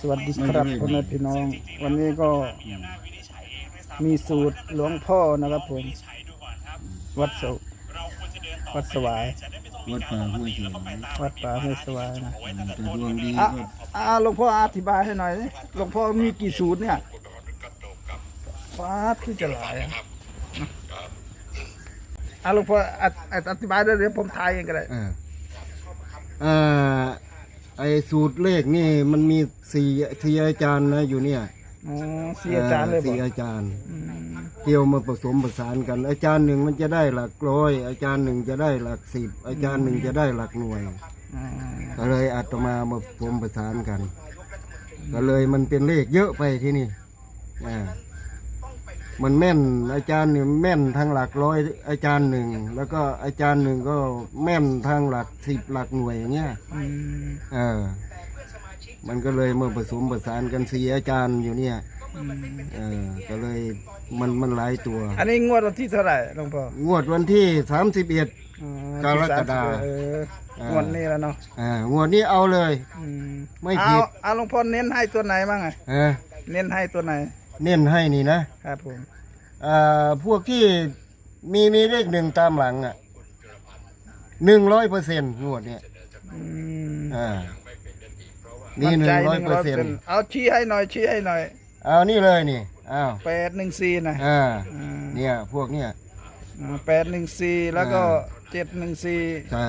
สวัสดีครับพ่อแม่พี่น้อง วันนี้ก็มีสูตรหลวงพ่อนะครับผม วัดสววัดสวาย วัดป่าห้วยเขียววัดป่าห้วยสวายนะแต่ดวงดีอะก็อะหลวงพ่ออธิบายให้หน่อยสิหลวงพ่อมีกี่สูตรเนี่ยฟ้าที่จะหลายอะอะหลวงพ่ออธิอธิบายด้วยเดี๋ยวผมทายเองก็ได้อ่าอ่า ไอ้สูตรเลขนี่มันมีสี่สี่อาจารย์นะอยู่เนี่ยอ๋อเสียอาจารย์เลยบอสี่กอาจารย์อืมเกี่ยวมาผสมผสานกัน อาจารย์หนึ่งมันจะได้หลักร้อย อาจารย์หนึ่งจะได้หลักสิบอาจารย์หนึ่งจะได้หลักหน่วย อ่าก็เลยอาตมามาผสมผสานกัน ก็เลยมันเป็นเลขเยอะไปที่นี่อ่า มันแม่นอาจารย์เนี่ยแม่นทางหลักร้อยอาจารย์หนึ่งแล้วก็อาจารย์หนึ่งก็แม่นทางหลักสิบหลักหน่วยอย่างเงี้ยอืมเออมันก็เลยมาผสมผสานกันสี่อาจารย์อยู่เนี่ยอืมเออก็เลยมันมันหลายตัว อันนี้งวดวันที่เท่าไหร่หลวงพ่องวดวันที่สามสิบเอ็ดอ๋อกรกฎาเอออ่างงวดนี้แล้วเนาะอ่างวดนี้เอาเลยอืมไม่ผิดเอาเอาหลวงพ่อเน้นให้ตัวไหนบ้างอะเออเน้นให้ตัวไหน เน้นให้นี่นะครับผมอ่าพวกที่มีมีเลขหนึ่งตามหลังอะหนึ่งร้อยเปอร์เซ็นต์งวดเนี้ยอืมอ่านี่หนึ่ใจงร้อยเปอร์เซ็นต์100%เอาชี้ให้หน่อยชี้ให้หน่อยเอานี่เลยนี่อ้าวแปดหนึ่งสี่นะอ่าอ่าเนี่ยพวกเนี้ยแปดหนึ่งสี่แล้วก็อ่าเจ็ดหนึ่งสี่ใช่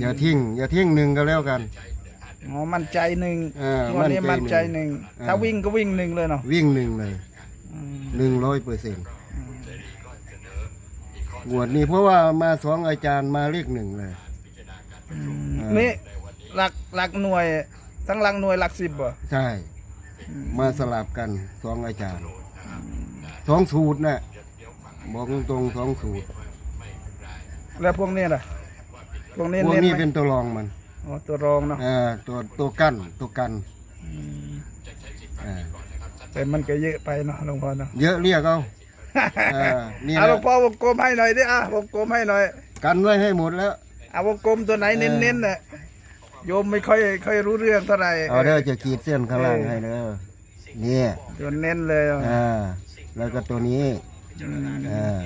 อย่าทิ้ง อย่าทิ้งหนึ่งก็แล้วกัน อ๋อมั่นใจหนึ่งเออวันนี้มั่มั่นนใจใจหหนึ่นึ่งงถ้าเออวิ่งก็วิ่งหนึ่งเลยเนาะวิ่งหนึ่งเลยอืมหนึ่งร้อยเปอร์เซ็นต์งวดนี้เพราะว่ามาสองอาจารย์มาเลขหนึ่งเลยอืมอ่านี่หลักหลักหน่วยทั้งหลักหน่วยหลักสิบบ่ใช่ มาสลับกันสองอาจารย์สองสูตรนะ่ะบอกตรงๆสองสูตรแล้วพวกนี้ล่ะพวกนี้พวกเน้นนี้ไหมเป็นตัวรองมัน อ๋อตัวรองเนาะเอ่าตัวตัวกั้นตัวกันอืมอ่าแต่มันก็เยอะไปเนาะหลวงพ่อเนาะเยอะเรียกเอาเออนี่แหละเอาหลวงพ่อวงกลมให้หน่อยดิอะวงกลมให้หน่อย กันไว้ให้หมดแล้วเอาวงกลมตัวไหนเออเน้นๆน่ะโยมไม่ค่อยค่อยรู้เรื่องเท่าไหร่เอาเด้อจะขีดเส้นข้างล่างให้เด้อเนี่ยตัวเน้นเลยอ่าแล้วก็ตัวนี้อืมอ่า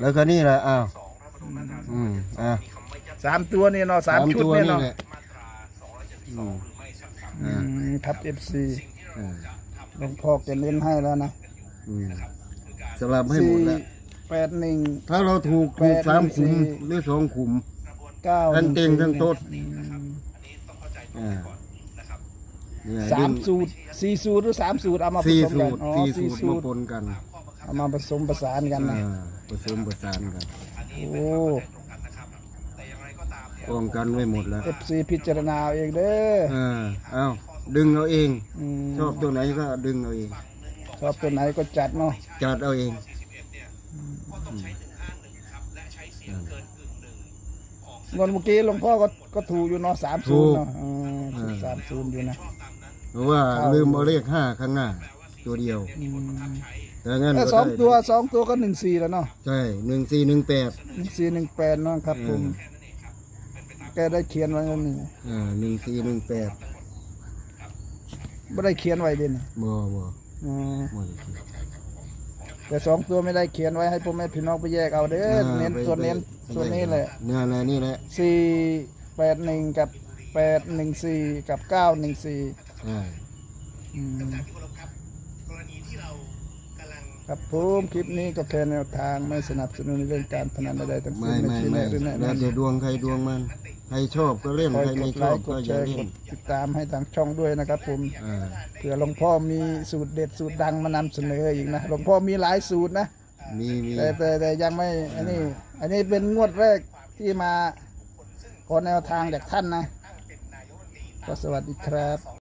แล้วก็นี่แหละอ้าว อืมอ่าสามตัวนี่เนาะสามชุดตัวนี่นี่เนาะแหละอืมอืมทับเอฟซีอ่าหลวงพ่อแกเน้นให้แล้วนะอืมสลับให้หมดแล้ว แปดหนึ่ง ถ้าเราถูกถูกแปดสามหนึ่งขุมสี่ หรือสองขุม เก้าทั้งเต็งทั้งโต๊ด อืมอ่าเนี่ยสามดึงสูตรสี่สูตรหรือสามสูตรเอามาผสี่สมสูกันตรอ๋อสี่สี่สูตรสูมาตรปนกันเอามาผสมประสานกันนะ อ่าผสมประสานกัน โอ้ป้องกันไว้หมดแล้วเอฟซีพิจารณาเอาเองเด้ออ่าเอาดึงเอาเอง อืมชอบตัวไหนก็ดึงเอาเอง ชอบตัวไหนก็จัดเนาะจัดเอาเองเงินเมื่อกี้หลวงพ่อก็ก็ถูกอยู่เนาะสามศูนย์เนาะอืมถูกสามศูนย์อยู่นะเพราะว่าลืมเอาเลขห้าข้างหน้า ตัวเดียวอืม แต่งั้นถ้าก็สองได้ตัวสองตัวก็หนึ่งสี่แล้วเนาะใช่หนึ่งสี่หนึ่งแปดหนึ่งสี่หนึ่งแปดเนาะครับผมอืมแกได้เขียนไว้แล้วนี่อ่าหนึ่งสี่หนึ่งแปดไม่ได้เขียนไว้ดินบ่บ่อืมบ่ได้คิด แต่สองตัวไม่ได้เขียนไว้ให้พ่อแม่พี่น้องไปแยกเอาเด้ออ่าเน้นไปตัวเน้นไปตัวนี้แหละเนี่ยแหละนี่แหละสี่แปดหนึ่งกับแปดหนึ่งสี่กับเก้าหนึ่งสี่อ่า ครับผมคลิปนี้ก็แค่แนวทางไม่สนับสนุนเรื่องการพนันใดๆทั้งไม่สิ้นไม่ชี้ไม่แนะหรือแนะแล้วนำ แต่ดวงใครดวงมัน ใครชอบก็เล่น คอยใครกไม่ดชไลอบค์กก็ดอแชย่าร์เล่กนดติดตามให้ทางช่องด้วยนะครับผมอ่าเผื่อหลวงพ่อมีสูตรเด็ดสูตรดังมานำเสนออีกนะหลวงพ่อมีหลายสูตรนะมีมีแต่แต่แต่ยังไม่อันนี้ อันนี้เป็นงวดแรกที่มาขอแนวทางจากท่านนะก็สวัสดีครับ